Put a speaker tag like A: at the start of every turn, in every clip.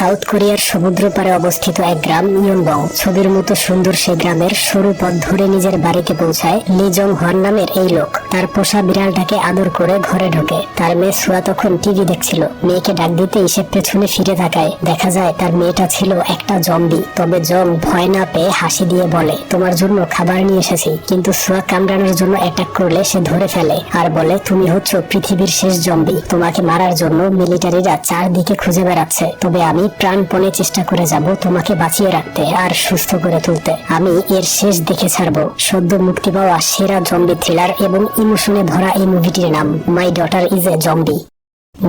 A: South কোরিয়ার সমুদ্র পারে অবস্থিত এক গ্রাম ইয়নবং ছবির মতো সুন্দর সেই গ্রামের সরু পথ ধরে নিজের বাড়িতে পৌঁছায় লিজং হন নামের এই লোক। তার পোষা বিড়ালটাকে আদর করে ঘরে ঢোকে। তার মেয়ে সুয়া তখন টিভি দেখছিল। মেয়েকে ডাক দিতেই সে পেছনে ফিরে তাকায়। দেখা যায় তার মেয়েটা ছিল একটা জম্বি। তবে জং ভয় না পেয়ে হাসি দিয়ে বলে, তোমার জন্য খাবার নিয়ে এসেছি। কিন্তু সুয়া কামড়ানোর জন্য অ্যাটাক করলে সে ধরে ফেলে আর বলে, তুমি হচ্ছ পৃথিবীর শেষ জম্বি। তোমাকে মারার জন্য মিলিটারিরা চারদিকে খুঁজে বেড়াচ্ছে। তবে আমি প্রাণপণে চেষ্টা করে যাব তোমাকে বাঁচিয়ে রাখতে আর সুস্থ করে তুলতে। আমি এর শেষ দেখে ছাড়ব। সদ্য মুক্তি পাওয়া সেরা জম্বি থ্রিলার এবং ইমোশনে ধরা এই মুভিটির নাম my daughter is a zombie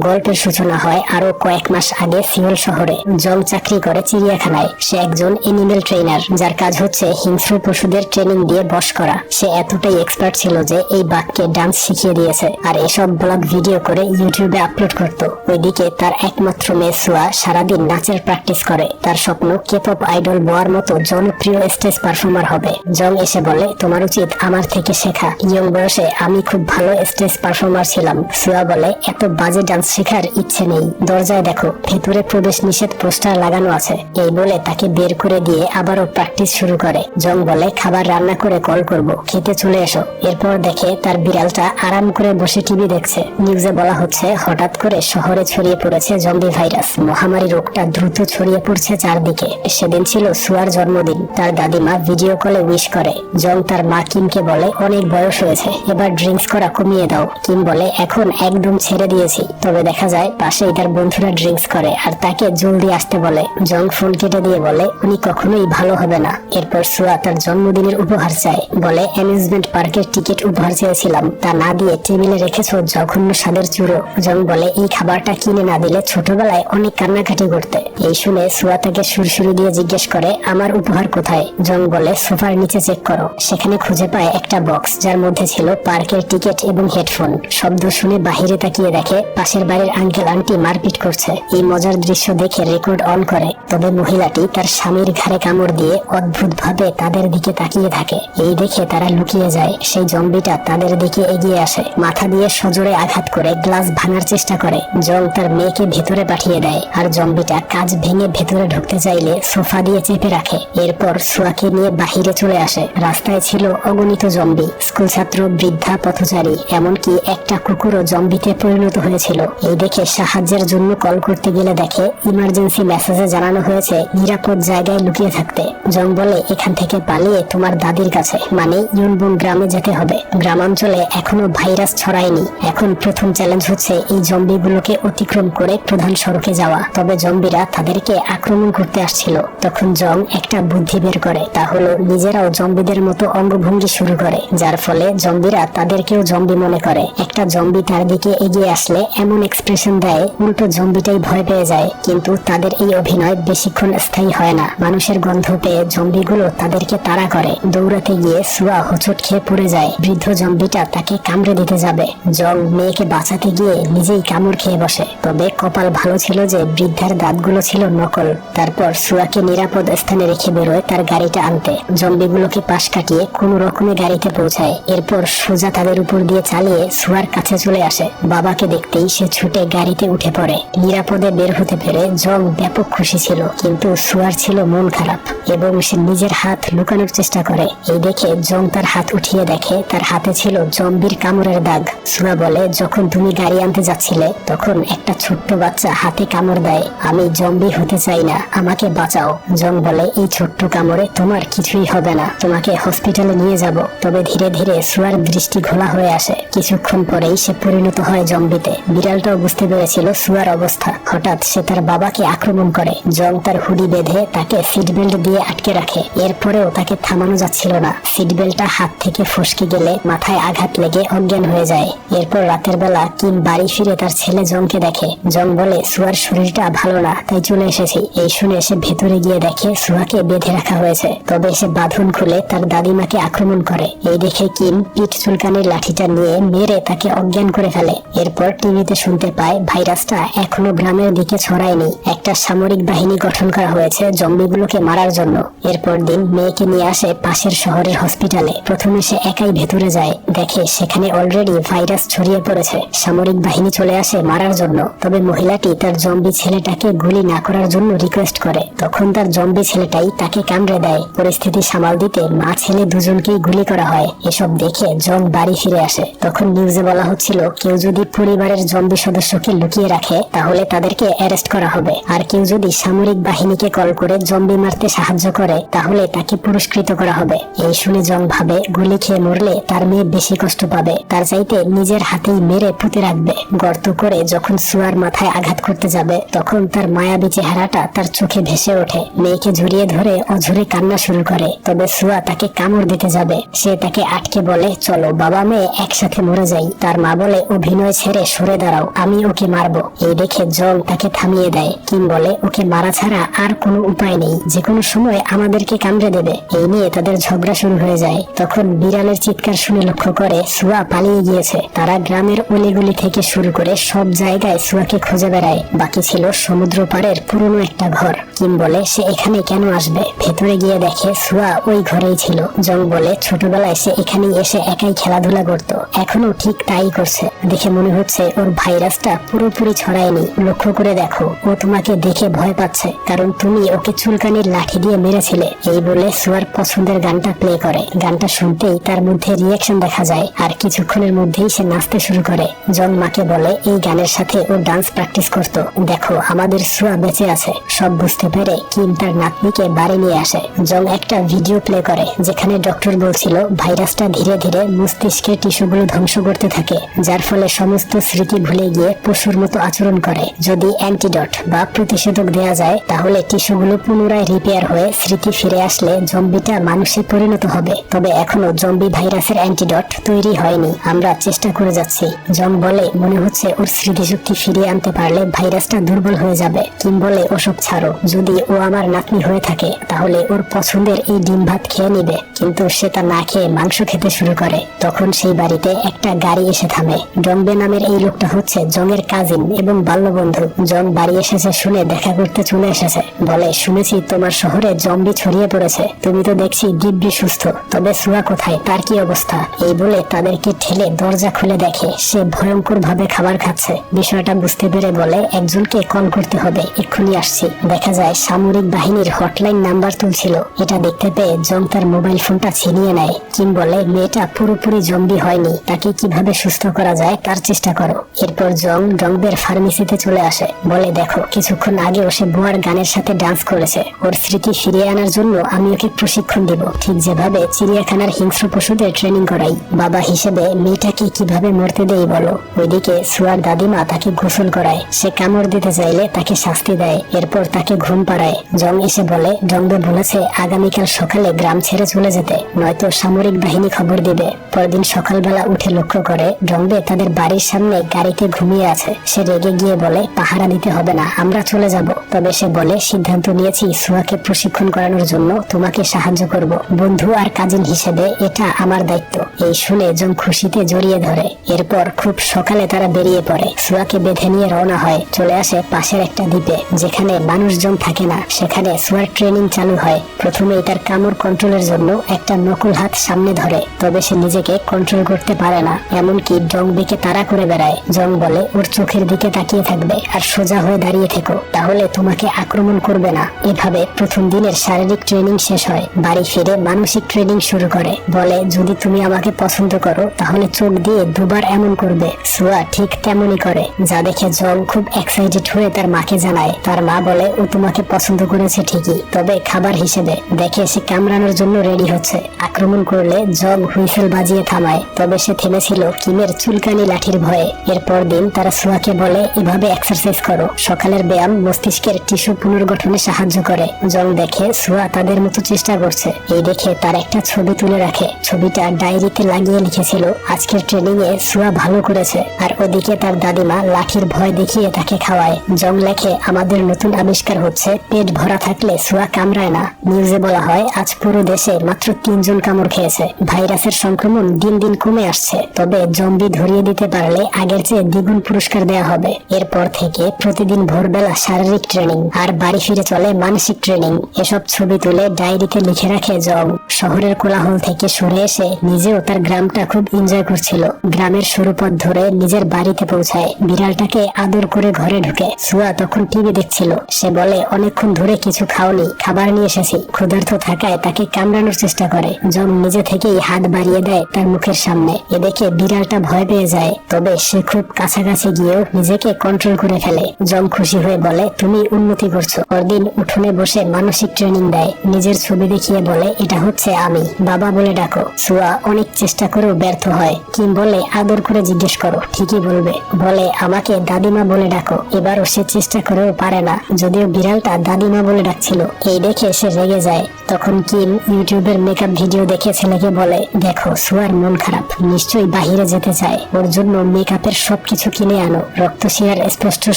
A: গল্পের সূচনা হয় আরও কয়েক মাস আগে সিওল শহরে। জং চাকরি করে চিড়িয়াখানায়। সে একজন এনিমেল ট্রেনার যার কাজ হচ্ছে হিংস্র পশুদের ট্রেনিং দিয়ে বশ করা। সে এতটাই এক্সপার্ট ছিল যে এই বাঘকে ডান্স শিখিয়ে দিয়েছে। আর এসব ব্লগ ভিডিও করে ইউটিউবে আপলোড করত। ওইদিকে তার একমাত্র মেয়ে সুয়া সারাদিন নাচের প্র্যাকটিস করে। তার স্বপ্ন কেপপ আইডল বোয়ার মতো জনপ্রিয় স্টেজ পারফর্মার হবে। জং এসে বলে, তোমার উচিত আমার থেকে শেখা। ইয়ং বয়সে আমি খুব ভালো স্টেজ পারফর্মার ছিলাম। সুয়া বলে, এত বাজে ডান্স শেখার ইচ্ছে নেই। দরজায় দেখো, ভেতরে প্রবেশ নিষেধ পোস্টার লাগানো আছে। এই বলে তাকে বের করে দিয়ে আবারও প্র্যাকটিস শুরু করে। জং বলে, খাবার রান্না করে কল করব। খেতে চলে এসো। এরপর দেখে তার বিড়ালটা আরাম করে বসে টিভি দেখছে। নিউজে বলা হচ্ছে, হঠাৎ করে শহরে ছড়িয়ে পড়েছে জম্বি ভাইরাস। মহামারী রোগটা দ্রুত ছড়িয়ে পড়ছে চারদিকে। সেদিন ছিল সুয়ার জন্মদিন। তার দাদিমা ভিডিও কলে উইশ করে। জং তার মা কিমকে বলে, অনেক বয়স হয়েছে, এবার ড্রিঙ্কস করা কমিয়ে দাও। কিম বলে, এখন একদম ছেড়ে দিয়েছি। তবে দেখা যায় পাশেই তার বন্ধুরা ড্রিঙ্কস করে আর তাকে জলদি আসতে বলে জং ফোন কেটে দিয়ে বলে, উনি কখনোই ভালো হবে না। এরপর সুয়া তার জন্মদিনের উপহার চায়, বলে, অ্যামিউজমেন্ট পার্কের টিকিট উপহার চেয়েছিলাম। তা না দিয়ে টেবিলে রেখেছো জঘন্য স্বাদের চুরো। জং বলে, এই খাবারটা কিনে না দিলে ছোটবেলায় অনেক কান্নাকাটি করতে। এই শুনে সুয়া তাকে সুরসুরি দিয়ে জিজ্ঞেস করে, আমার উপহার কোথায়? জং বলে, সোফার নিচে চেক করো। সেখানে খুঁজে পায় একটা বক্স, যার মধ্যে ছিল পার্কের টিকিট এবং হেডফোন। শব্দ শুনে বাহিরে তাকিয়ে দেখে পাশের বাড়ির আঙ্কেল আন্টি মারপিট করছে। এই মজার দৃশ্য দেখে রেকর্ড অন করে, তবে মহিলাটি তার স্বামীর ঘাড়ে কামড় দিয়ে অদ্ভুত ভাবে তাদের দিকে তাকিয়ে থাকে। এই দেখে তারা লুকিয়ে যায়, সেই জম্বিটা তাদের দিকে এগিয়ে আসে, মাথা দিয়ে সজোরে আঘাত করে গ্লাস ভাঙার চেষ্টা করে। জং তার মেয়েকে ভেতরে পাঠিয়ে দেয়, আর জম্বিটা কাজ ভেঙে ভেতরে ঢুকতে চাইলে সোফা দিয়ে চেপে রাখে। এরপর সোয়াকে নিয়ে বাহিরে চলে আসে। রাস্তায় ছিল অগণিত জম্বি স্কুল ছাত্র বৃদ্ধা, পথচারী, এমনকি একটা কুকুরও জম্বিতে পরিণত হয়েছিল। এই দেখে সাহায্যের জন্য কল করতে গেলে দেখে ইমার্জেন্সি মেসেজে জানানো হয়েছে, নিরাপদ জায়গায় লুকিয়ে থাকতে। জং বলে, এখান থেকে পালিয়ে তোমার দাদির কাছে। মানে ইউনবুন গ্রামে যেতে হবে। গ্রামাঞ্চলে এখনও ভাইরাস ছড়ায়নি। এখন প্রথম চ্যালেঞ্জ হচ্ছে এই জম্বিগুলোকে অতিক্রম করে প্রধান সড়কে যাওয়া। তবে জম্বিরা তাদেরকে আক্রমণ করতে আসছিল। তখন জং একটা বুদ্ধি বের করে, তা হলো নিজেরাও জম্বিদের মতো অঙ্গভঙ্গি শুরু করে। যার ফলে জম্বিরা তাদেরকেও জম্বি মনে করে। একটা জম্বি তার দিকে এগিয়ে আসলে এমন এক্সপ্রেশন দেয়, উল্টো জম্বিটাই ভয় পেয়ে যায়, কিন্তু তাদের এই অভিনয় বেশিক্ষণ স্থায়ী হয় না। মানুষের গন্ধ পেয়ে জম্বিগুলো তাদেরকে তাড়া করে। দৌড়াতে গিয়ে সুয়া হোঁচট খেয়ে পড়ে যায়। বৃদ্ধ জম্বিটা তাকে কামড়ে দিতে যাবে। জং মেয়েকে বাঁচাতে গিয়ে নিজেই কামড় খেয়ে বসে। তবে কপাল ভালো ছিল যে বৃদ্ধার দাঁতগুলো ছিল নকল। তারপর সুয়াকে নিরাপদ স্থানে রেখে বেরোয় তার গাড়িটা আনতে। জম্বিগুলোকে পাশ কাটিয়ে কোনো রকমে গাড়িতে পৌঁছায়। এরপর সোজা তাদের উপর দিয়ে চালিয়ে সুয়ার কাছে চলে আসে। বাবাকে দেখতেই সে ছুটে গাড়িতে উঠে পড়ে। নিরাপদে বের হতে পেরে জং ব্যাপক খুশি ছিল, কিন্তু সুয়ার ছিল মন খারাপ এবং সে নিজের হাত লুকানোর চেষ্টা করে। এই দেখে জং তার হাত উঠিয়ে দেখে তার হাতে ছিল জম্বির কামড়ের দাগ। সুয়া বলে, যখন তুমি গাড়ি আনতে যাচ্ছিলে, তখন একটা ছোট্ট বাচ্চা হাতে কামড় দেয়। আমি জম্বি হতে চাই না, আমাকে বাঁচাও। জং বলে, এই ছোট্ট কামড়ে তোমার কিছুই হবে না। তোমাকে হসপিটালে নিয়ে যাব। তবে ধীরে ধীরে সুয়ার দৃষ্টি ঘোলা হয়ে আসে। কিছুক্ষণ পরেই সে পরিণত হয় জম্বিতে। বিড়ালটাও বুঝতে পেরেছিল সুয়ার অবস্থা। হঠাৎ সে তার বাবাকে আক্রমণ করে। জং তার হুডি বেঁধে তাকে সিট বেল্ট দিয়ে আটকে রাখে। এরপরেও তাকে থামানো যাচ্ছিল না। সিট বেল্টটা হাত থেকে ফসকে গেলে মাথায় আঘাত লেগে অজ্ঞান হয়ে যায়। এরপর রাতের বেলা কিম বাড়ি ফিরে তার ছেলে জংকে দেখে। জং বলে, সুয়ার শরীরটা ভালো না, তাই চলে এসেছি। এই শুনে সে ভেতরে গিয়ে দেখে সুয়াকে বেঁধে রাখা হয়েছে। তবে সে বাঁধন খুলে তার দাদিমাকে আক্রমণ করে। এই দেখে কিম পিঠ চুলকানির লাঠিটা নিয়ে মেরে তাকে অজ্ঞান করে ফেলে। এরপর টিভিতে বাড়িতে শুনতে পায়, ভাইরাসটা এখনও গ্রামের দিকে ছড়ায়নি। একটা সামরিক বাহিনী গঠন করা হয়েছে জম্বিগুলোকে মারার জন্য। এরপর দিন মেয়েকে নিয়ে আসে পাশের শহরের হসপিটালে। প্রথমে সে একাই ভেতরে যায়। দেখে সেখানে অলরেডি ভাইরাস ছড়িয়ে পড়েছে। সামরিক বাহিনী চলে আসে মারার জন্য। তবে মহিলাটি তার জম্বি ছেলেটাকে গুলি না করার জন্য রিকোয়েস্ট করে। তখন তার জম্বি ছেলেটাই তাকে কামড়ে দেয়। পরিস্থিতি সামাল দিতে মা ছেলে দুজনকেই গুলি করা হয়। এসব দেখে জং বাড়ি ফিরে আসে। তখন নিউজে বলা হচ্ছিল, কেউ যদি পরিবারের জম্বি সদস্যকে লুকিয়ে রাখে, তাহলে তাদেরকে অ্যারেস্ট করা হবে। আর কেউ যদি সামরিক বাহিনীকে কল করে জম্বি মারতে সাহায্য করে, তাহলে তাকে পুরস্কৃত করা হবে। এই শুনে জং ভাবে, গুলি খেয়ে মরলে তার মেয়ে বেশি কষ্ট পাবে। তার চাইতে নিজের হাতেই মেরে পুঁতে রাখবে। গর্ত করে যখন সুয়ার মাথায় আঘাত করতে যাবে, তখন তার মায়াবী চেহারাটা তার চোখে ভেসে ওঠে। মেয়েকে জড়িয়ে ধরে অঝুরে কান্না শুরু করে। তবে সুয়া তাকে কামড় দিতে যাবে। সে তাকে আটকে বলে, চলো বাবা মেয়ে, একসাথে মরে যাই। তার মা বলে, অভিনয় ছেড়ে সরে দাঁড়াও, আমি ওকে মারবো। এই দেখে জং তাকে থামিয়ে দেয়। কিম বলে, ওকে মারা ছাড়া আর কোনো উপায় নেই। যে কোনো সময় আমাদেরকে কামড়ে দেবে। এই নিয়ে তাদের ঝগড়া শুরু হয়ে যায়। তখন বিড়ালের চিৎকার শুনে লক্ষ্য করে সুয়া পালিয়ে গিয়েছে। তারা গ্রামের অলিগুলি থেকে শুরু করে সব জায়গায় সুয়াকে খুঁজে বেড়ায়। বাকি ছিল সমুদ্র পাড়ের পুরনো একটা ঘর। কিম বলে, সে এখানে কেন আসবে? ভেতরে গিয়ে দেখে সুয়া ওই ঘরেই ছিল। জং বলে, ছোটবেলায় সে এখানেই এসে একাই খেলাধুলা করত। এখনও ঠিক তাই করছে। দেখে মনে হচ্ছে ওর ভাইরাসটা পুরোপুরি ছড়ায়নি। লক্ষ্য করে দেখো, ও তোমাকে দেখে ভয় পাচ্ছে, কারণ তুমি ওকে চুলকানির লাঠি দিয়ে মেরেছিলে। এই বলে সুয়ার পছন্দের গানটা প্লে করে। গানটা শুনতেই তার মধ্যে রিয়াকশন দেখা যায়, আর কিছুক্ষণের মধ্যেই সে নাচতে শুরু করে। জন মাকে বলে, এই গানের সাথে ও ডান্স প্র্যাকটিস করত। দেখো, আমাদের সুয়া বেঁচে আছে। সব বুঝতে পেরে কিম তার নাতনিকে বাড়ি নিয়ে আসে। জং একটা ভিডিও প্লে করে, যেখানে ডক্টর বলছিল, ভাইরাসটা ধীরে ধীরে মস্তিষ্কের টিস্যুগুলো ধ্বংস করতে থাকে, যার ফলে সমস্ত স্মৃতি ভুলে গিয়ে পশুর মতো আচরণ করে। যদি অ্যান্টিডট বা প্রতিষেধক দেওয়া যায়, তাহলে টিস্যুগুলো পুনরায় রিপেয়ার হয়ে স্মৃতি ফিরে আসলে জম্বিটা মানুষে পরিণত হবে। তবে এখনও জম্বি ভাইরাসের অ্যান্টিডট তৈরি হয়নি। আমরা চেষ্টা করে যাচ্ছি। জং বলে মনে হচ্ছে ওর স্মৃতিশক্তি ফিরিয়ে আনতে পারলে ভাইরাসটা দুর্বল হয়ে যাবে। কিম বলে, ওসব ছাড়ো। যদি ও আমার নাতনি হয়ে থাকে, তাহলে ওর পছন্দের এই ডিম ভাত খেয়ে নিবে। কিন্তু সে তা না খেয়ে মাংস খেতে শুরু করে। তখন সেই বাড়িতে একটা গাড়ি এসে থামে। ডংবে নামের এই লোকটা হচ্ছে জংয়ের কাজিন এবং বাল্যবন্ধু। জং বাড়ি এসেছে শুনে দেখা করতে চলে এসেছে। বলে, শুনেছি তোমার শহরে জম্বি ছড়িয়ে পড়েছে। তুমি তো দেখছি দিব্যি সুস্থ। তবে সুয়া কোথায়? তার কি অবস্থা? এই বলে তাদেরকে ঠেলে দরজা খুলে দেখে সে ভয়ঙ্কর ভাবে খাবার খাচ্ছে। বিষয়টা বুঝতে পেরে বলে, একজনকে কল করতে হবে, এক্ষুনি আসছি। দেখা যায়, সামরিক বাহিনীর হটলাইন নাম্বার তুলছিল। এটা দেখতে পেয়ে জং তার মোবাইল ফোনটা ছিনিয়ে নেয়। কিম বলে, মেয়েটা পুরোপুরি জম্বি হয়নি। তাকে কীভাবে সুস্থ করা যায়, তার চেষ্টা করো। এরপর জং ডংবের ফার্মেসিতে চলে আসে। বলে, দেখো, কিছুক্ষণ আগে সে বুয়ার গানের সাথে ডান্স করেছে। ওর স্মৃতি ফিরিয়ে আনার জন্য আমি ওকে প্রশিক্ষণ দিব। ঠিক যেভাবে চিড়িয়াখানার হিংস্র পশুদের ট্রেনিং করাই। বাবা হিসেবে মেয়েটাকে কীভাবে মরতে দেই বলো? ওইদিকে সুয়ার দাদিমা তাকে গোসল করায়। সে কামড় দিতে চাইলে তাকে শাস্তি দেয়। এরপর তাকে ঘুম পাড়ায়। জং এসে বলে জংবে বলেছে আগামীকাল সকালে গ্রাম ছেড়ে চলে যেতে। নয়তো সামরিক বাহিনী খবর দিবে। পরদিন সকালবেলা উঠে লক্ষ্য করে জংবে তাদের বাড়ির সামনে গাড়িতে ঘুমিয়ে আছে। সে রেগে গিয়ে বলে, পাহারা দিতে হবে না, আমরা চলে যাব। তবে সে বলে, সিদ্ধান্ত নিয়েছি, সুয়াকে প্রশিক্ষণ করানোর জন্য তোমাকে সাহায্য করব। বন্ধু আর কাজিন হিসেবে এটা আমার দায়িত্ব। এই শুনে জং খুশিতে জড়িয়ে ধরে। এরপর খুব সকালে তারা বেরিয়ে পড়ে। সুয়াকে বেঁধে নিয়ে রওনা হয়। চলে আসে পাশের একটা দ্বীপে, যেখানে মানুষজন থাকে না। সেখানে সুয়ার ট্রেনিং চালু হয়। প্রথমেই তার কামড় কন্ট্রোলের জন্য একটা নকুল হাত সামনে ধরে, তবে সে নিজেকে কন্ট্রোল করতে পারে না। এমনকি জং বিকে তাড়া করে বেড়ায়। জং বলে ওর চোখের দিকে তাকিয়ে থাকবে আর সোজা হয়ে দাঁড়িয়ে থেকো। তাহলে তোমাকে আক্রমণ করবে না। এভাবে প্রথম দিনের শারীরিক ট্রেনিং শেষ হয়। বাড়ি ফিরে মানসিক ট্রেনিং শুরু করে। বলে, যদি তুমি আমাকে পছন্দ করো, তাহলে চোখ দিয়ে দুবার এমন করবে। সুয়া ঠিক তেমনই করে। যা দেখে জং খুব এক্সাইটেড হয়ে তার মাকে জানায়। তার মা বলে, ও তোমাকে পছন্দ করেছে ঠিকই। তবে খাবার হিসেবে। দেখে সে কামড়ানোর জন্য রেডি হচ্ছে। আক্রমণ করলে জগ হুইসেল বাজিয়ে থামায়। তবে সে থেমেছিল কিমের চুলকানি লাঠির ভয়ে। এরপর দিন তারা সুয়াকে বলে, এভাবে এক্সারসাইজ করো। সকালের ব্যায়াম মস্তিষ্কের টিস্যু পুনর্গঠনে সাহায্য করে। জং দেখে সুয়া তাদের মতো চেষ্টা করছে। এই দেখে তার একটা ছবি তুলে রাখে। ছবিটা ডায়েরিতে লাগিয়ে লিখেছিল, আজকের ট্রেনিং এ সুয়া ভালো করেছে। আর ওদিকে তার দাদিমা লাঠির ভয় দেখিয়ে তাকে খাওয়ায়। জং লেখে, আমাদের নতুন আবিষ্কার হচ্ছে, পেট ভরা থাকলে সুয়া কামড়ায় না। নিউজে বলা হয়, আজ পুরো দেশে মাত্র তিনজন কামড় খেয়েছে। ভাইরাসের সংক্রমণ দিন দিন কমে আসছে। তবে জম্বি ধরিয়ে দিতে পারলে আগের চেয়ে দ্বিগুণ পুরস্কার দেওয়া হবে। এরপর থেকে প্রতিদিন ভোরবেলা শারীরিক ট্রেনিং আর বাড়ি ফিরে চলে মানসিক ট্রেনিং। এসব ছবি তুলে ডায়েরিতে লিখে রাখে জং শহরের কোলাহল থেকে সরে এসে নিজেও তার গ্রামটা খুব এনজয় করছিল। গ্রামের সরু পথ ধরে নিজের বাড়িতে পৌঁছায়। বিড়ালটাকে আদর করে ঘরে ঢুকে। সুয়া তখন টিভি দেখছিল। সে বলে, অনেকক্ষণ ধরে কিছু খাওনি, খাবার নিয়ে এসেছি। ক্ষুধার্ত থাকায় তাকে কামড়ানোর চেষ্টা করে। জং নিজে থেকেই হাত বাড়িয়ে দেয় তার মুখের সামনে। এ বিড়ালটা ভয় পেয়ে যায়। তবে সে খুব কাছাকাছি গিয়েও নিজেকে কন্ট্রোল করে ফেলে। জং খুশি হয়ে বলে, তুমি উন্নতি করছ। পরদিন উঠোনে বসে মানসিক ট্রেনিং দেয়। নিজের ছবি দেখিয়ে বলে, এটা হচ্ছে আমি। বাবা বলে ডাকো। সুয়া অনেক চেষ্টা করেও ব্যর্থ হয়। কিম বলে, আদর করে জিজ্ঞেস করো। ঠিকই বলবে। বলে, আমাকে দাদিমা বলে ডাকো। এবারও সে চেষ্টা করেও পারে না। যদিও বিড়ালটা দাদিমা বলে ডাকছিল। এই দেখে সে রেগে যায়। তখন কিম ইউটিউবের মেকআপ ভিডিও দেখে ছেলেকে বলে, দেখো, সুয়ার মন খারাপ। নিশ্চয়ই বাহিরে যেতে চায়। ওর জন্য মেকআপের সবকিছু কিনে আনো। রক্ত শিরার স্পষ্ট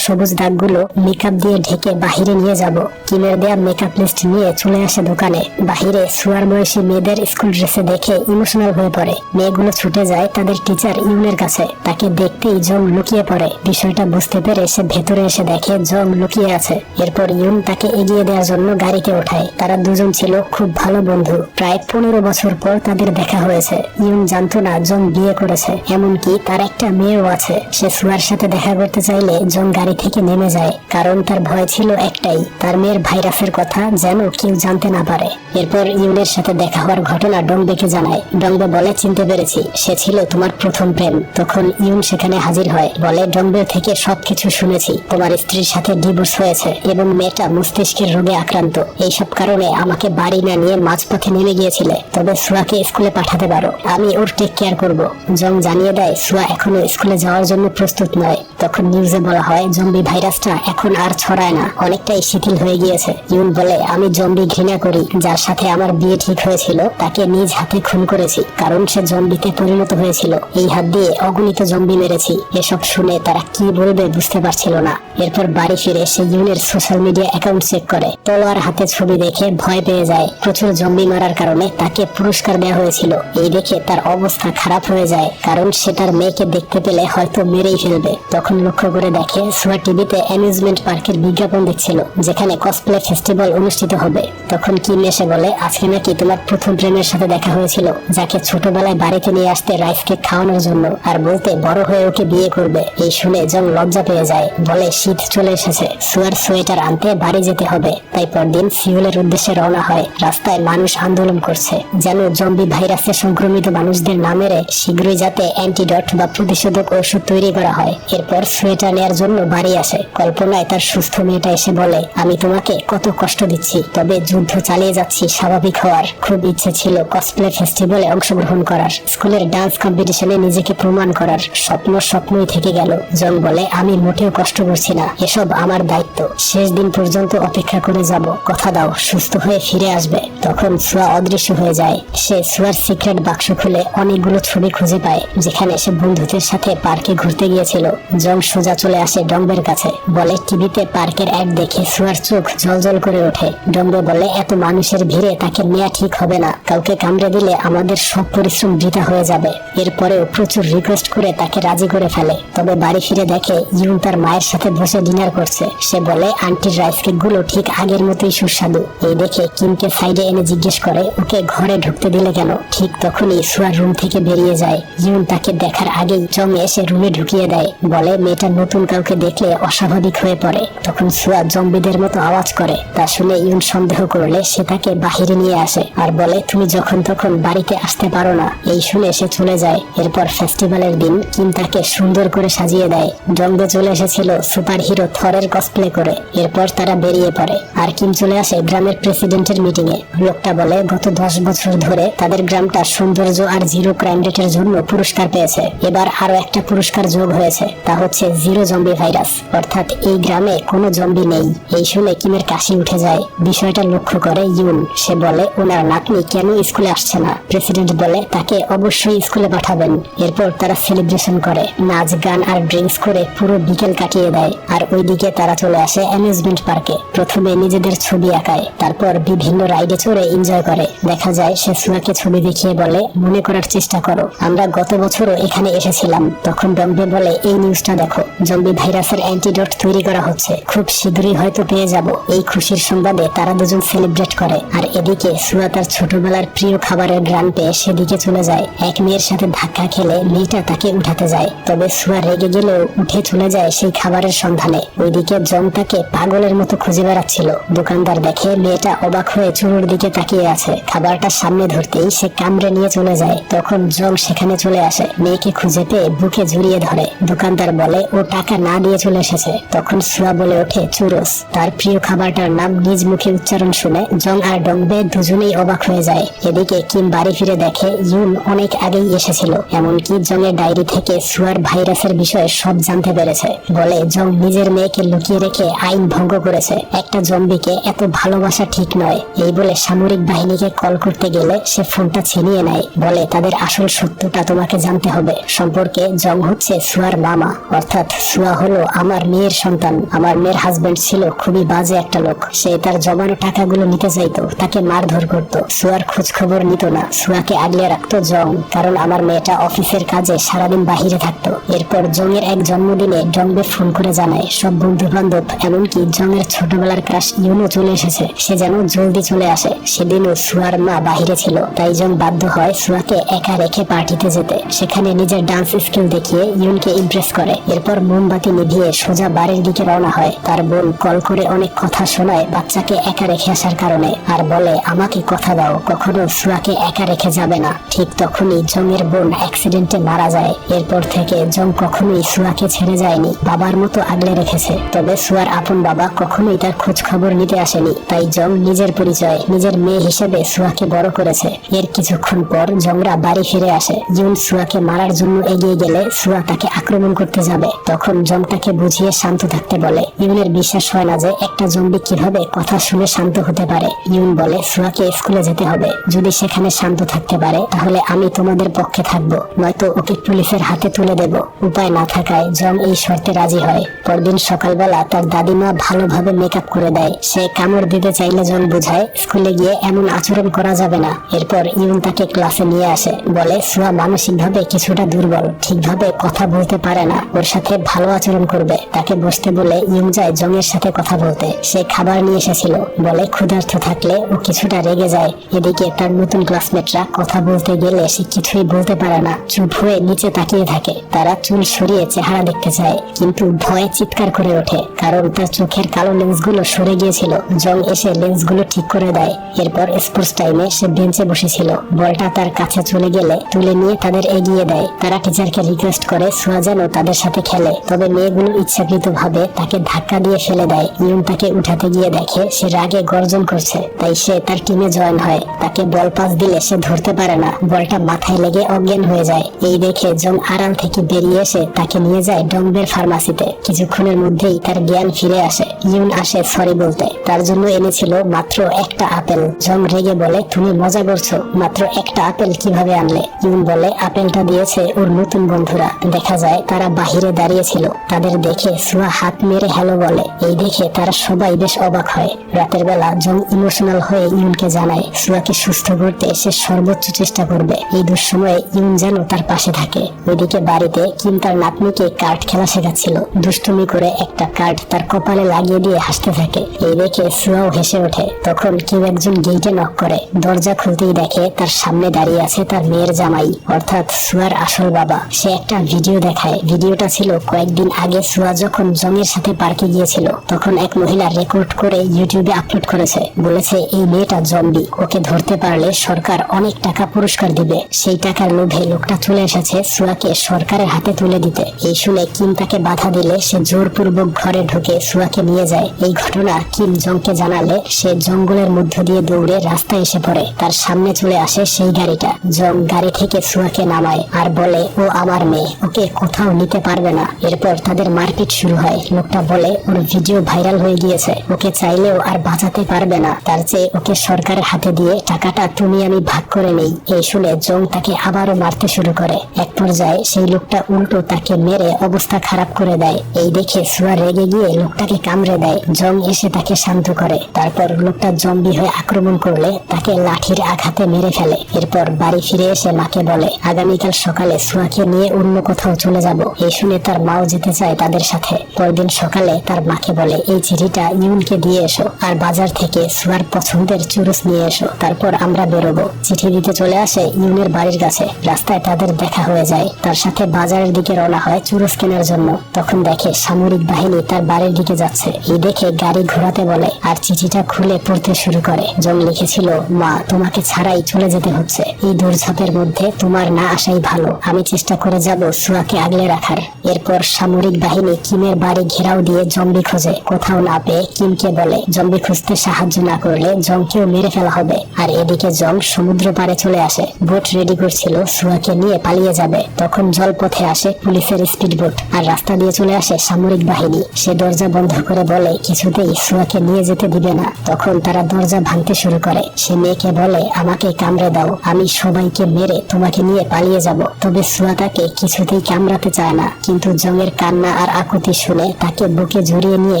A: সবুজ দাগগুলো মেকআপ দিয়ে ঢেকে বাহিরে নিয়ে যাব। কিমের দেয়া মেকআপ লিস্ট নিয়ে চলে আসে দোকানে। বাহিরে সুয়ার বয়সী মেয়েদের স্কুল ড্রেসে দেখে ইমোশনাল হয়ে পড়ে। মেয়েগুলো ছুটে যায় তাদের টিচার ইউনের কাছে। তাকে দেখতেই জং লুকিয়ে পড়ে। বিষয়টা বুঝতে পেরে সে ভেতরে এসে দেখে জং লুকিয়ে আছে। এরপর ইউন তাকে এগিয়ে দেওয়ার জন্য গাড়িতে ওঠায়। তারা দুজন ছিল খুব ভালো বন্ধু। প্রায় পনেরো বছর পর তাদের দেখা হয়েছে। ইউন জানতো না জং বিয়ে করেছে। এমনকি তার একটা মেয়েও আছে। সে সুয়ার সাথে দেখা করতে চাইলে জং গাড়ি থেকে নেমে যায়। কারণ তার ভয় ছিল একটাই, তার মেয়ের ভাইরাসের কথা যেন কেউ জানতে না পারে। এরপর ইউনের সাথে দেখা হওয়ার ঘটনা ডংবেকে জানায়। ডংবে বলে, চিনতে পেরেছি, সে ছিল তোমার প্রথম প্রেম। তখন ইউন সেখানে হাজির হয়। বলে, ডংবে থেকে সবকিছু শুনেছি, তোমার স্ত্রীর সাথে ডিভোর্স হয়েছে এবং মেয়েটা মস্তিষ্কের রোগে আক্রান্ত। এইসব কারণে আমাকে বাড়ি না নিয়ে মাঝপথে নেমে গিয়েছিলে। তবে সুয়াকে স্কুলে পাঠাতে পারো। আমি ওর টেক কেয়ার করব। জং জানিয়ে দেয়, সুয়া এখনও স্কুলে যাওয়ার জন্য প্রস্তুত নয়। তখন নিউজে বলা হয়, জম্বি ভাইরাসটা এখন আর ছড়ায় না। অনেকটাই শিথিল হয়ে গিয়েছে। ইউন বলে, আমি জম্বি ঘৃণা করি। যার সাথে আমার বিয়ে ঠিক হয়েছিল, তাকে নিজ হাতে খুন করেছি, কারণ সে জম্বিতে পরিণত হয়েছিল। এই হাত দিয়ে অগণিত জম্বি মেরেছি। এসব শুনে তারা কি বলবে বুঝতে পারছিল না। এরপর বাড়ি ফিরে সে ইউনের সোশ্যাল মিডিয়া অ্যাকাউন্ট চেক করে। তলোয়ার হাতে ছবি দেখে ভয় পেয়ে যায়। প্রচুর জম্বি মারার কারণে তাকে পুরস্কার দেওয়া হয়েছিল। এই দেখে তার অবস্থা খারাপ হয়ে যায়, কারণ সে তার মেয়েকে দেখতে পেলে হয়তো মেরেই ফেলবে। তখন লক্ষ্য করে দেখে সোয়া টিভিতে অ্যামিউজমেন্ট পার্কের বিজ্ঞাপন দেখছিল, যেখানে কসপ্লে ফেস্টিভ্যাল অনুষ্ঠিত হবে। তখন কি এসে বলে, আজকে নাকি তোমার প্রথম প্রেমের সাথে দেখা হয়েছিল, যাকে ছোটবেলায় বাড়িতে নিয়ে আসতে রাইস কেক খাওয়ানোর জন্য, আর বলতে বড় হয়ে ওকে বিয়ে করবে। এই শুনে জং লজ্জা পেয়ে যায়, বলে, শীত চলে এসেছে, সুয়ার সোয়েটার আনতে বাড়ি যেতে হবে। তাই পরদিন সিউলের উদ্দেশ্যে রওনা হয়। রাস্তায় মানুষ আন্দোলন করছে, যেন জম্বি ভাইরাসে সংক্রমিত মানুষদের না মেরে শীঘ্রই যাতে অ্যান্টিডট বা প্রতিষেধক ওষুধ তৈরি করা হয়। এরপর সোয়েটার নেয়ার জন্য বাড়ি আসে। কল্পনায় তার সুস্থ মেয়েটা এসে বলে, আমি তোমাকে কত কষ্ট দিচ্ছি, তবে যুদ্ধ চালিয়ে যাচ্ছি স্বাভাবিক হওয়ার। খুব ইচ্ছে ছিল কসপ্লে ফেস্টিভ্যালে অংশগ্রহণ করার। স্কুলের ডান্স কম্পিটিশনে নিজেকে প্রমাণ করার স্বপ্ন স্বপ্নই থেকে গেল। জন বলে, আমি মোটেও কষ্ট করছি না, এসব আমার দায়িত্ব। শেষ দিন পর্যন্ত অপেক্ষা করে যাব। কথা দাও, সুস্থ হয়ে ফিরে আসবে। তখন সুয়া অদৃশ্য হয়ে যায়। সে সুয়ার সিক্রেট বাক্স খুলে অনেকগুলো ছবি খুঁজে পায়, যেখানে সে বন্ধুদের সাথে পার্কে ঘুরতে গিয়েছিল। জং সোজা চলে আসে ডম্বের কাছে। বলে, টিভিতে পার্কের অ্যাড দেখে সুয়ার চোখ জলজল করে ওঠে। ডম্বে বলে, এত মানুষের ভিড়ে তাকে নেওয়া ঠিক হবে না। কাউকে কামড়ে দিলে আমাদের সব পরিশ্রম বৃথা হয়ে যাবে। এরপরেও প্রচুর রিকোয়েস্ট করে তাকে রাজি করে ফেলে। তবে বাড়ি ফিরে দেখে ইউন তার মায়ের সাথে বসে ডিনার করছে। সে বলে, আন্টির রাইস কেকগুলো ঠিক আগের মতোই সুস্বাদু। এই দেখে কিমকে সাইডে এনে জিজ্ঞেস করে, ওকে ঘরে ঢুকতে দিলে কেন? ঠিক তখনই সুয়ার রুম থেকে বেরিয়ে যায়। ইউন তাকে দেখার আগেই জং এসে রুমে ঢুকিয়ে দেয়। বলে, মেয়েটা নতুন কাউকে দেখলে অস্বাভাবিক হয়ে পড়ে। তখন সুয়া জম্বিদের মতো আওয়াজ করে। তা শুনে ইউন সন্দেহ করলে সে তাকে বাহিরে নিয়ে আসে আর বলে, তুমি যখন তখন বাড়িতে আসতে পারো না। এই শুনে সে চলে যায়। এরপর ফেস্টিভ্যালের দিন কিম তাকে সুন্দর করে সাজিয়ে দেয়। জঙ্গে চলে এসেছিল সুপার হিরো থরের কসপ্লে করে। এরপর তারা বেরিয়ে পড়ে আর কিম চলে আসে গ্রামের প্রেসিডেন্টের মিটিং এ। লোকটা বলে, গত দশ বছর ধরে তাদের গ্রামটা সৌন্দর্য আর জিরো ক্রাইম রেটের জন্য পুরস্কার পেয়েছে। এবার আরও একটা পুরস্কার যোগ হয়েছে। তা হচ্ছে জিরো জম্বি ভাইরাস অর্থাৎ এই গ্রামে কোনো জম্বি নেই। এই শুনে কিমের কাশি উঠে যায়। বিষয়টা লক্ষ্য করে ইউন। সে বলে, ওনার নাতনি কেন স্কুলে আসছে না? প্রেসিডেন্ট বলে, তাকে অবশ্যই স্কুলে পাঠাবেন। এরপর তারা সেলিব্রেশন করে। নাচ, গান আর ড্রিঙ্কস করে পুরো বিকেল কাটিয়ে দেয়। আর ওইদিকে তারা চলে আসে অ্যামিউজমেন্ট পার্কে প্রথমে নিজেদের ছবি আঁকায়। তারপর বিভিন্ন রাইডে চড়ে এনজয় করে। দেখা যায়, সে সুয়াকে ছবি দেখিয়ে বলে, মনে করার চেষ্টা করো। আমরা গত বছরও এখানে এসেছিলাম। তখন ডম্বে জম্বি বলে এই নিউজটা দেখো। জম্বি ভাইরাসের অ্যান্টিডোট তৈরি করা হচ্ছে। খুব শীঘ্রই হয়তো পেয়ে যাব। এই খুশির সংবাদে তারা দুজন সেলিব্রেট করে। আর এদিকে সুয়া তার ছোটবেলার প্রিয় খাবারের গ্রান পেয়ে সেদিকে চলে যায়। এক মেয়ের সাথে ধাক্কা খেলে মেয়েটা তাকে উঠাতে যায়। তবে সুয়া রেগে গেলেও উঠে চলে যায় সেই খাবারের সন্ধানে। ওইদিকে জম তাকে পাগলের মতো খুঁজে বেড়াচ্ছিল। দোকানদার দেখে মেয়েটা অবাক হয়ে চুরুর দিকে তাকিয়ে আছে। খাবারটা সামনে ধরতেই সে কামড়ে নিয়ে চলে যায়। তখন জম সেখানে চলে আসে। মেয়েকে খুঁজে পেয়ে বুকে জড়িয়ে ধরে। দোকানদার বলে, ও টাকা না দিয়ে চলে এসেছে। তখন সুয়া বলে ওঠে, চুরস। তার প্রিয় খাবারটার নাম নিজ মুখে উচ্চারণ শুনে জং আর ডংবে দুজনেই অবাক হয়ে যায়। এদিকে কিম বাড়ি ফিরে দেখে, ইউন অনেক আগেই এসেছিল। এমনকি জংয়ের ডায়েরি থেকে সুয়ার ভাইরাসের বিষয়ে সব জানতে পেরেছে। বলে, জং নিজের মেয়েকে লুকিয়ে রেখে আইন ভঙ্গ করেছে। একটা জম্বিকে এত ভালোবাসা ঠিক নয়। এই বলে সামরিক বাহিনীকে কল করতে গেলে সে ফোনটা ছিনিয়ে নেয়। বলে, তাদের আসল সত্যটা তোমাকে জানতে হবে। সম্পর্কে জং হচ্ছে সুয়ার মামা, অর্থাৎ সুয়া হলো আমার মেয়ের সন্তান। আমার মেয়ের হাজবেন্ড ছিল খুবই বাজে একটা লোক। সে তার জমানো টাকাগুলো নিতে চাইতো, তাকে মারধর করতো। সুয়ার খোঁজ খবর নিত না সুয়াকে আগলে রাখতো জং, কারণ আমার মেয়েটা অফিসের কাজে সারাদিন বাহিরে থাকতো। এরপর জংয়ের এক জন্মদিনে ডংবে ফোন করে জানায়, সব বন্ধু বান্ধব এমনকি জংয়ের ছোটবেলার ক্রাশ ইউনো চলে এসেছে। সে যেন জলদি চলে আসে। সেদিনও সুয়ার মা বাহিরে ছিল, তাই জং বাধ্য হয় সুয়াকে একা রেখে পার্টিতে যেতে। সেখানে নিজের ডান্স স্কিল দেখিয়ে ইউনকে ইমপ্রেস করে। এরপর মোমবাতি নিভিয়ে সোজা বাড়ির দিকে রওনা হয়। তার বোন কল করে অনেক কথা শোনায় বাচ্চাকে একা রেখে আসার কারণে আর বলে, আমাকে কথা দাও, কখনো সুয়াকে একা রেখে যাবে না। ঠিক তখনই জংয়ের বোন অ্যাক্সিডেন্টে মারা যায়। এরপর থেকে জং কখনোই সুয়াকে ছেড়ে যায়নি। বাবার মতো আগলে রেখেছে। তবে সুয়ার আপন বাবা কখনোই তার খোঁজ খবর নিতে আসেনি। তাই জং নিজের পরিচয়, নিজের মেয়ে হিসেবে সুয়াকে বড় করেছে। এর কিছুক্ষণ পর জংরা বাড়ি ফিরে আসে। জুন সুয়াকে মারার জন্য এগিয়ে গেলে সুয়া তাকে আক্রমণ করতে যাবে। তখন জংটাকে বুঝিয়ে শান্ত থাকতে বলে, ইউনের বিশ্বাস হয় না যে একটা জম্বি কীভাবে কথা শুনে শান্ত হতে পারে। ইউন বলে, সুয়াকে স্কুলে যেতে হবে। যদি সেখানে শান্ত থাকতে পারে, তাহলে আমি তোমাদের পক্ষে থাকব। নয়তো ওকে পুলিশের হাতে তুলে দেব। উপায় না থাকায় জং এই শর্তে রাজি হয়। পরদিন সকালবেলা তার দাদিমা ভালোভাবে মেকআপ করে দেয়। সে কামড় দিতে চাইলে জন বুঝায় স্কুলে গিয়ে এমন আচরণ করা যাবে না। এরপর ইউন তাকে ক্লাসে নিয়ে আসে। বলে, সুয়া মানসিকভাবে কিছুটা দুর্বল। ঠিকভাবে কথা বলতে পারে না। ওর সাথে ভালো আচরণ করবে। তাকে বসতে বলে ইউন যায় জংয়ের সাথে কথা বলতে। সে খাবার নিয়ে এসেছিল। বলে ক্ষুধার্থ থাকলে ও কিছুটা রেগে যায়। এদিকে তার নতুন ক্লাসমেটরা কথা বলতে গেলে সে কিছুই বলতে পারে না। চুপ হয়ে নিচে তাকিয়ে থাকে। তারা চুল সরিয়ে চেহারা দেখতে চায়। কিন্তু ভয়ে চিৎকার করে ওঠে। কারণ তার চোখের কালো লেন্সগুলো সরে গিয়েছিল। জং এসে লেন্সগুলো ঠিক করে দেয়। এরপর স্পোর্টস টাইমে সে বেঞ্চে বসেছিল। বলটা তার কাছে চলে গেলে তুলে নিয়ে তাদের এগিয়ে দেয়। তারা টিচারকে রিকোয়েস্ট করে সোয়া যেন তাদের সাথে খেলে। তবে মেয়েগুলো ইচ্ছাকৃত ভাবে তাকে ধাক্কা দিয়ে ফেলে দেয়। ইউন তাকে উঠাতে গিয়ে দেখে সে রাগে গর্জন করছে। তাই সে তার টিমে জয়েন হয়। তাকে বল পাস দিলে সে ধরতে পারে না। বলটা মাথায় লেগে অজ্ঞান হয়ে যায়। এই দেখে জং আড়াল থেকে বেরিয়ে এসে তাকে নিয়ে যায় ডংবের ফার্মাসিতে কিছুক্ষণের মধ্যেই তার জ্ঞান ফিরে আসে। ইউন আসে সরি বলতে। তার জন্য এনেছিল মাত্র একটা আপেল। জং রেগে বলে, তুমি মজা করছ। মাত্র একটা আপেল কীভাবে আনলে? ইউন বলে, আপেলটা দিয়েছে ওর নতুন বন্ধুরা। দেখা যায় তারা বাহিরে দাঁড়িয়েছিল তাদের দেখে সুয়া হাত মেরে হ্যালো বলে। এই দেখে তারা সবাই বেশ অবাক হয়। রাতের বেলা জং ইমোশনাল হয়ে ইউনকে জানায়, সুয়াকে সুস্থ করতে সে সর্বোচ্চ চেষ্টা করবে। এই দুঃসময়ে ইউন যেন তার পাশে থাকে। ওইদিকে বাড়িতে কিম তার নাতনিকে কার্ড খেলা শেখাচ্ছিল। দুষ্টুমি করে একটা কার্ড তার কপালে লাগিয়ে দিয়ে হাসতে থাকে। এই দেখে সুয়াও হেসে ওঠে। তখন কেউ একজন গেইটে নক করে। দরজা খুলতেই দেখে তার সামনে দাঁড়িয়ে আছে তার মেয়ের জামাই, অর্থাৎ সুয়ার আসল বাবা। সে একটা ভিডিও দেখায়। ভিডিওটা ছিল কয়েকদিন আগে সুয়া যখন জংয়ের সাথে পার্কে গিয়েছিল, তখন এক মহিলা রেকর্ড করে ইউটিউবে আপলোড করেছে। বলেছে, এই মেয়েটা জম্বি। ওকে ধরতে পারলে সরকার অনেক টাকা পুরস্কার দিবে। সেই টাকার লোভে লোকটা চলে এসেছে সুয়াকে সরকারের হাতে তুলে দিতে। এই শুনে কিম তাকে বাধা দিলে সে জোরপূর্বক ঘরে ঢুকে সুয়াকে নিয়ে যায়। এই ঘটনা কিম জংকে জানালে সে জঙ্গলের মধ্য দিয়ে দৌড়ে রাস্তায় এসে পড়ে। তার সামনে চলে আসে সেই গাড়িটা। জং গাড়ি থেকে সুয়াকে নামায় আর বলে, ও আমার মেয়ে। ওকে কোথাও নিতে পারবে না। এরপর তাদের মারপিট শুরু হয়। লোকটা বলে, ওর ভিডিও ভাইরাল হয়ে গিয়েছে। ওকে চাইলেও আর বাঁচাতে পারবে না। তার চেয়ে ওকে সরকারের হাতে দিয়ে টাকাটা তুমি আমি ভাগ করে নেই। এই শুনে জং তাকে আবারও মারতে শুরু করে। এক পর্যায়ে সেই লোকটা উল্টো তাকে মেরে অবস্থা খারাপ করে দেয়। এই দেখে সুয়া রেগে গিয়ে লোকটাকে কামড়ে দেয়। জং এসে তাকে শান্ত করে। তারপর লোকটা জম্বি হয়ে আক্রমণ করলে তাকে লাঠির আঘাতে মেরে ফেলে। এরপর বাড়ি ফিরে এসে মাকে বলে, আগামীকাল সকালে সুয়াকে নিয়ে অন্য কোথাও কোথাও চলে যাব। এই শুনে তার মাও যেতে চায় তাদের সাথে। পরদিন সকালে তার মাকে বলে, এই চিঠিটা ইউনকে দিয়ে এসো আর বাজার থেকে সুয়ার পছন্দের চুরুস নিয়ে এসো। তারপর আমরা বেরোবো। চিঠি দিতে চলে আসে ইউনের বাড়ির কাছে। রাস্তায় তাদের দেখা হয়ে যায়। তার সাথে বাজারের দিকে রওনা হয় চুরুস কেনার জন্য। তখন দেখে সামরিক বাহিনী তার বাড়ির দিকে যাচ্ছে। এই দেখে গাড়ি ঘোরাতে বলে, আর চিঠিটা খুলে পড়তে শুরু করে। জং লিখেছিল, মা, তোমাকে ছাড়াই চলে যেতে হচ্ছে। এই দৌড়ঝাঁপের মধ্যে তোমার না আসাই ভালো। আমি চেষ্টা করে যাব সুয়াকে আগলে রাখার। এরপর সামরিক বাহিনী কিমের বাড়ি ঘেরাও দিয়ে জম্বি খোঁজে। কোথাও না পেয়ে কিমকে বলে, জম্বি খুঁজতে সাহায্য না করলে জংকেও মেরে ফেলা হবে। আর এদিকে জং সমুদ্র পাড়ে চলে আসে। বোট রেডি করছিল, সুয়াকে নিয়ে পালিয়ে যাবে। তখন জলপথে আসে পুলিশের স্পিড বোট আর রাস্তা দিয়ে চলে আসে সামরিক বাহিনী। সে দরজা বন্ধ করে বলে, কিছুতেই সুয়াকে নিয়ে যেতে দিবে না। তখন তারা দরজা ভাঙতে শুরু করে। সে মেয়েকে বলে, আমাকে কামড়ে দাও। আমি সবাইকে মেরে তোমাকে নিয়ে পালিয়ে যাব। তবে সুয়া তাকে কিছুতেই কামড়াতে চায় না, কিন্তু জংয়ের কান্না আর আকুতি শুনে তাকে বুকে জড়িয়ে নিয়ে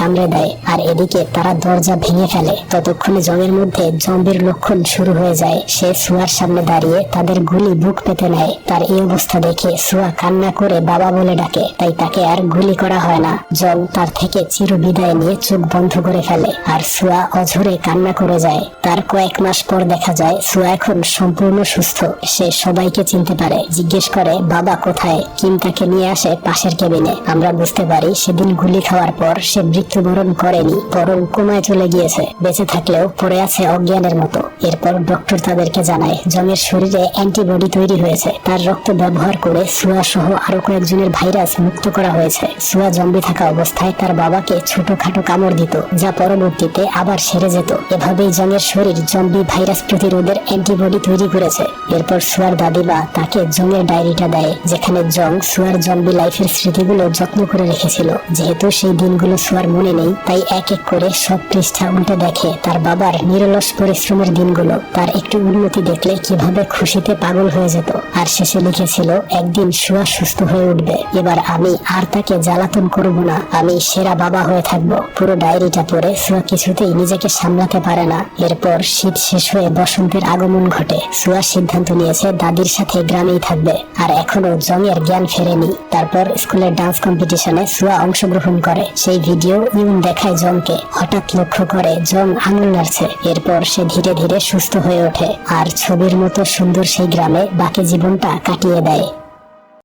A: কামড়ে দেয়। আর এদিকে তারা দরজা ভেঙে ফেলে। ততক্ষণে জংয়ের মধ্যে জম্বির লক্ষণ শুরু হয়ে যায়। সে সুয়ার সামনে দাঁড়িয়ে তাদের গুলি বুক পেতে নেয়। তার এই অবস্থা দেখে সুয়া কান্না করে বাবা বলে ডাকে। তাই তাকে আর গুলি করা হয় না। জং তার থেকে চির বিদায় নিয়ে চোখ বন্ধ করে ফেলে। আর সুয়া অঝরে কান্না করে যায়। তার কয়েক মাস পর দেখা যায়, সুয়া এখন সম্পূর্ণ সুস্থ। সে সবাইকে চিনতে পারে। জিজ্ঞেস করে, বাবা কোথায়? কিম তাকে নিয়ে আসে পাশের কেবিনে আমরা বুঝতে পারি সেদিন গুলি খাওয়ার পর সে মৃত্যুবরণ করেনি, বরং কোমায় চলে গিয়েছে। বেঁচে থাকলেও পড়ে আছে অজ্ঞানের মতো। এরপর ডক্টর তাদেরকে জানায়, জমের শরীরে অ্যান্টিবডি তৈরি হয়েছে। তার রক্ত ব্যবহার করে সুয়া সহ আরও কয়েকজনের ভাইরাস মুক্ত করা হয়েছে। সুয়া জম্বি থাকা অবস্থায় তার বাবাকে ছোটখাটো কামড় দিত, যা পরবর্তীতে আবার সেরে যেত। এভাবেই জমের শরীর জম্বি ভাইরাস প্রতিরোধের অ্যান্টিবডি তৈরি করেছে। এরপর সুয়ার দাদিমা তাকে জংয়ের ডায়েরিটা দেয়, যেখানে জং সুয়ার জম্বি লাইফের স্মৃতিগুলো যত্ন করে রেখেছিল। যেহেতু সেই দিনগুলো সুয়ার মনে নেই, তাই এক এক করে সব পৃষ্ঠা উল্টে দেখে তার বাবার নিরলস পরিশ্রমের দিনগুলো, তার একটু উন্নতি দেখলে কীভাবে খুশিতে পাগল হয়ে যেত। আর শেষে লিখেছিল, একদিন সুয়া সুস্থ হয়ে উঠবে। এবার আমি আর তাকে জ্বালাতন করব না। আমি সেরা বাবা হয়ে থাকব। পুরো ডায়েরিটা পড়ে সুয়া কিছুতেই নিজেকে সামলাতে পারে না। এরপর শীত শেষ হয়ে বসন্তের আগমন ঘটে। সুয়া সিদ্ধান্ত নিয়েছে, দাদির সাথে গ্রামেই থাকবে। আর এখনও জংয়ের জ্ঞান ফেরেনি। তারপর স্কুলের ডান্স কম্পিটিশনে সুয়া অংশগ্রহণ করে। সেই ভিডিও ইউন দেখায় জমকে হঠাৎ লক্ষ্য করে জম আঙুল নাড়ছে। এরপর সে ধীরে ধীরে সুস্থ হয়ে ওঠে। আর ছবির মতো সুন্দর সেই গ্রামে বাকি জীবনটা কাটিয়ে দেয়।